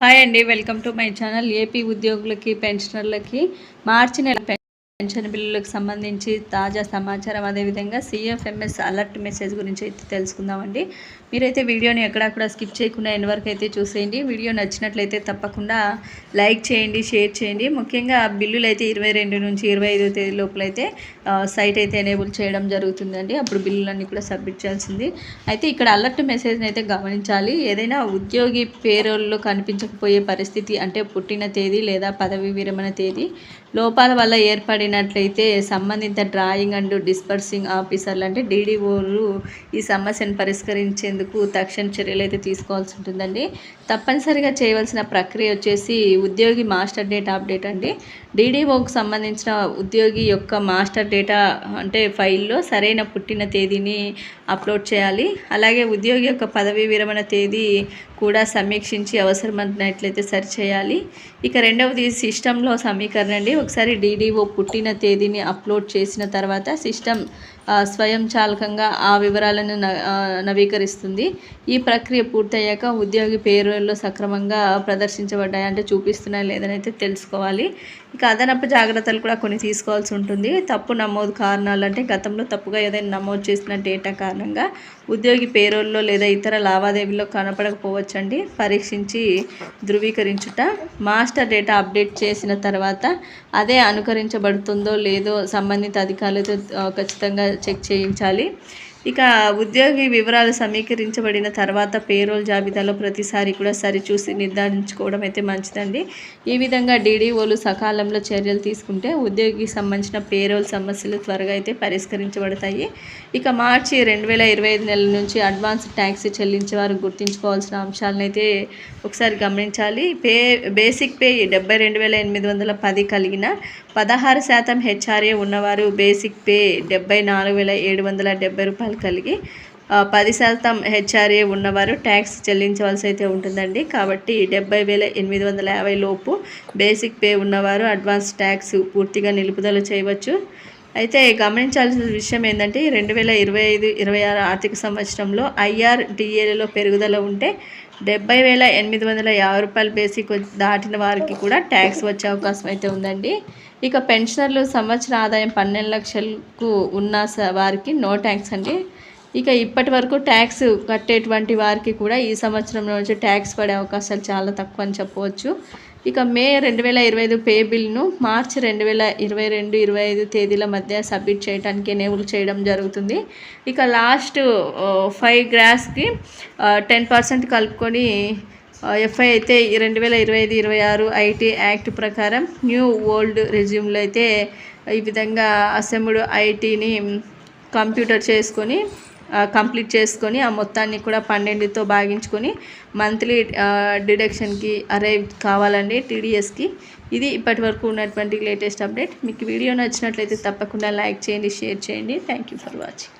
Hi అండి welcome to my channel AP ఉద్యోగులకి పెన్షనర్లకి. మార్చి నెల పెన్షన్ బిల్లులకు సంబంధించి తాజా సమాచారం అదేవిధంగా సిఎఫ్ఎంఎస్ అలర్ట్ మెసేజ్ గురించి అయితే తెలుసుకుందామండి. మీరైతే వీడియోని ఎక్కడా స్కిప్ చేయకుండా ఎన్ని వరకు అయితే చూసేయండి. వీడియో నచ్చినట్లయితే తప్పకుండా లైక్ చేయండి షేర్ చేయండి. ముఖ్యంగా బిల్లులు అయితే ఇరవై రెండు నుంచి ఇరవై ఐదో తేదీ లోపలైతే సైట్ అయితే ఎనేబుల్ చేయడం జరుగుతుందండి. అప్పుడు బిల్లులన్నీ కూడా సబ్మిట్ చేయాల్సింది. అయితే ఇక్కడ అలర్ట్ మెసేజ్ని అయితే గమనించాలి. ఏదైనా ఉద్యోగి పేరోల్లో కనిపించకపోయే పరిస్థితి అంటే పుట్టిన తేదీ లేదా పదవి విరమణ తేదీ లోపాల వల్ల ఏర్పడినట్లయితే సంబంధిత డ్రాయింగ్ అండ్ డిస్పర్సింగ్ ఆఫీసర్లు అంటే డీడీఓలు ఈ సమస్యను పరిష్కరించేందుకు తక్షణ చర్యలు అయితే తీసుకోవాల్సి ఉంటుందండి. తప్పనిసరిగా చేయవలసిన ప్రక్రియ వచ్చేసి ఉద్యోగి మాస్టర్ డేటా అప్డేట్ అండి. డీడీఓకు సంబంధించిన ఉద్యోగి యొక్క మాస్టర్ డేటా అంటే ఫైల్లో సరైన పుట్టిన తేదీని అప్లోడ్ చేయాలి. అలాగే ఉద్యోగి యొక్క పదవీ విరమణ తేదీ కూడా సమీక్షించి అవసరమైనట్లయితే సరిచేయాలి. ఇక రెండవది సిస్టంలో సమీకరణ అండి. ఒకసారి డీడీఓ పుట్టిన తేదీని అప్లోడ్ చేసిన తర్వాత సిస్టమ్ స్వయంచాలకంగా ఆ వివరాలను నవీకరిస్తుంది. ఈ ప్రక్రియ పూర్తయ్యాక ఉద్యోగి పేరులో సక్రమంగా ప్రదర్శించబడ్డాయి అంటే చూపిస్తున్నాయి లేదనైతే తెలుసుకోవాలి. ఇక అదనపు జాగ్రత్తలు కూడా కొన్ని తీసుకోవాల్సి ఉంటుంది. తప్పు నమోదు కారణాలు అంటే గతంలో తప్పుగా ఏదైనా నమోదు చేసిన డేటా కారణంగా ఉద్యోగి పేరోల్లో లేదా ఇతర లావాదేవీల్లో కనపడకపోవచ్చండి పరీక్షించి ధృవీకరించుట మాస్టర్ డేటా అప్డేట్ చేసిన తర్వాత అదే అనుకరించబడుతుందో లేదో సంబంధిత అధికారులతో ఖచ్చితంగా చెక్ చేయించాలి. ఇక ఉద్యోగి వివరాలు సమీకరించబడిన తర్వాత పేరోల్ జాబితాలో ప్రతిసారి కూడా సరిచూసి నిర్ధారించుకోవడం అయితే మంచిదండి. ఈ విధంగా డీడీఓలు సకాలంలో చర్యలు తీసుకుంటే ఉద్యోగికి సంబంధించిన పేరోల్ సమస్యలు త్వరగా అయితే పరిష్కరించబడతాయి. ఇక మార్చి రెండు వేల ఇరవై ఐదు నెలల నుంచి అడ్వాన్స్ ట్యాక్స్ చెల్లించే వారు గుర్తుంచుకోవాల్సిన అంశాలను అయితే ఒకసారి గమనించాలి. పే బేసిక్ పే డెబ్బై రెండు వేల ఎనిమిది వందల పది కలిగిన పదహారు శాతం హెచ్ఆర్ఏ ఉన్నవారు బేసిక్ పే డెబ్బై నాలుగు వేల ఏడు వందల డెబ్బై రూపాయలు కలిగి పది శాతం హెచ్ఆర్ఏ ఉన్నవారు ట్యాక్స్ చెల్లించవలసి అయితే ఉంటుందండి. కాబట్టి డెబ్బై వేల ఎనిమిది వందల యాభై లోపు బేసిక్ పే ఉన్నవారు అడ్వాన్స్ ట్యాక్స్ పూర్తిగా నిలుపుదల చేయవచ్చు. అయితే గమనించాల్సిన విషయం ఏంటంటే రెండు వేల ఇరవై ఐదు ఇరవై ఆరు ఆర్థిక సంవత్సరంలో ఐఆర్డిఏలలో పెరుగుదల ఉంటే డెబ్బై వేల ఎనిమిది వందల యాభై రూపాయలు బేసిక్ దాటిన వారికి కూడా ట్యాక్స్ వచ్చే అవకాశం అయితే ఉందండి. ఇక పెన్షనర్లు సంవత్సర ఆదాయం పన్నెండు లక్షలకు ఉన్న వారికి నో ట్యాక్స్ అండి. ఇక ఇప్పటి వరకు ట్యాక్స్ కట్టేటువంటి వారికి కూడా ఈ సంవత్సరం నుంచి ట్యాక్స్ పడే అవకాశాలు చాలా తక్కువ అని చెప్పవచ్చు. ఇక మే రెండు వేల ఇరవై ఐదు పే బిల్ను మార్చ్ రెండు వేల ఇరవై రెండు ఇరవై ఐదు తేదీల మధ్య సబ్మిట్ చేయడానికి ఎనేబుల్ చేయడం జరుగుతుంది. ఇక లాస్ట్ ఫైవ్ గ్రాస్కి టెన్ పర్సెంట్ కలుపుకొని ఎఫ్ఐ అయితే రెండు వేల ఇరవై ఐదు ఇరవై ఆరు ఐటీ యాక్ట్ ప్రకారం న్యూ ఓల్డ్ రెజ్యూమ్లో అయితే ఈ విధంగా అసెంబ్డ్ ఐటీని కంప్యూటర్ చేసుకొని కంప్లీట్ చేసుకొని ఆ మొత్తాన్ని కూడా పన్నెండుతో భాగించుకొని మంత్లీ డిడక్షన్కి అరైవ్ కావాలండి టీడీఎస్కి. ఇది ఇప్పటి వరకు ఉన్నటువంటి లేటెస్ట్ అప్డేట్. మీకు వీడియో నచ్చినట్లయితే తప్పకుండా లైక్ చేయండి షేర్ చేయండి. Thank you for watching